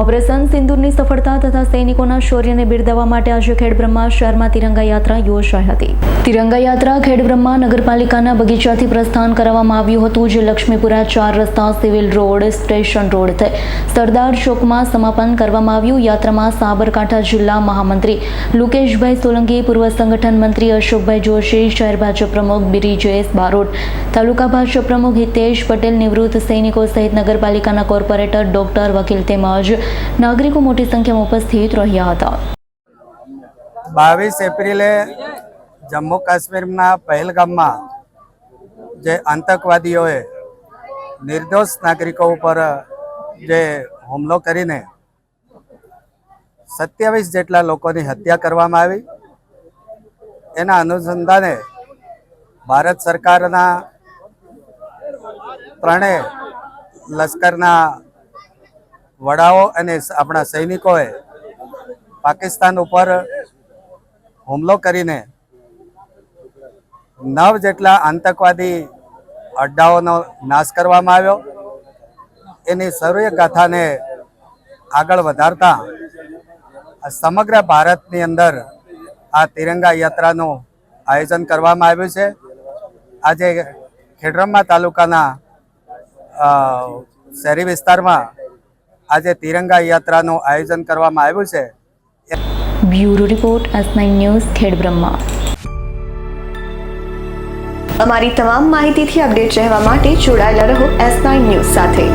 Operation સિંદૂરની સફળતા તથા સૈનિકોના શૌર્યને બિરદાવવા માટે આજે ખેડબ્રહ્મા શહેરમાં તિરંગા યાત્રા યોજાઈ હતી. તિરંગા યાત્રા ખેડબ્રહ્મા નગરપાલિકાના બગીચાથી પ્રસ્થાન કરવામાં આવ્યું હતું, જે લક્ષ્મીપુરા ચાર રસ્તા સિવિલ રોડ, સ્ટેશન રોડ થઈ સરદાર ચોકમાં સમાપન કરવામાં આવ્યું. યાત્રામાં સાબરકાંઠા જિલ્લા મહામંત્રી લુકેશભાઈ સોલંકી, પૂર્વ સંગઠન મંત્રી અશોકભાઈ જોશી, શહેર ભાજપ પ્રમુખ બિરિજેશ બારોટ, તાલુકા ભાજપ પ્રમુખ હિતેશ પટેલ, નિવૃત્ત સૈનિકો સહિત નગરપાલિકાના કોર્પોરેટર ડોક્ટર વકીલ તેમજ નાગરિકો મોટી સંખ્યામાં ઉપસ્થિત રહ્યા હતા. બાવીસ એપ્રિલે જમ્મુ કાશ્મીરના પહેલગામમાં જે આતંકવાદીઓએ નિર્દોષ નાગરિકો ઉપર જે હુમલો કરીને સત્યાવીસ જેટલા લોકોની હત્યા કરવામાં આવી. એના અનુસંધાને ભારત સરકારના ત્રણે લશ્કરના વડાઓ અને આપણા સૈનિકોએ પાકિસ્તાન ઉપર હુમલો કરીને નવ જેટલા આતંકવાદી અડ્ડાઓનો નાશ કરવામાં આવ્યો. એની સૌર્ય ગાથાને આગળ વધારતા સમગ્ર ભારતની અંદર આ તિરંગા યાત્રાનું આયોજન કરવામાં આવ્યું છે. આજે ખેડરમા તાલુકાના શહેરી વિસ્તારમાં આજે તિરંગા યાત્રાનું આયોજન કરવામાં આવ્યું છે. Bureau report S news Khedbrahma. અમારી તમામ માહિતીથી અપડેટ રહેવા માટે જોડાયેલા રહો એસ ન્યૂઝ સાથે.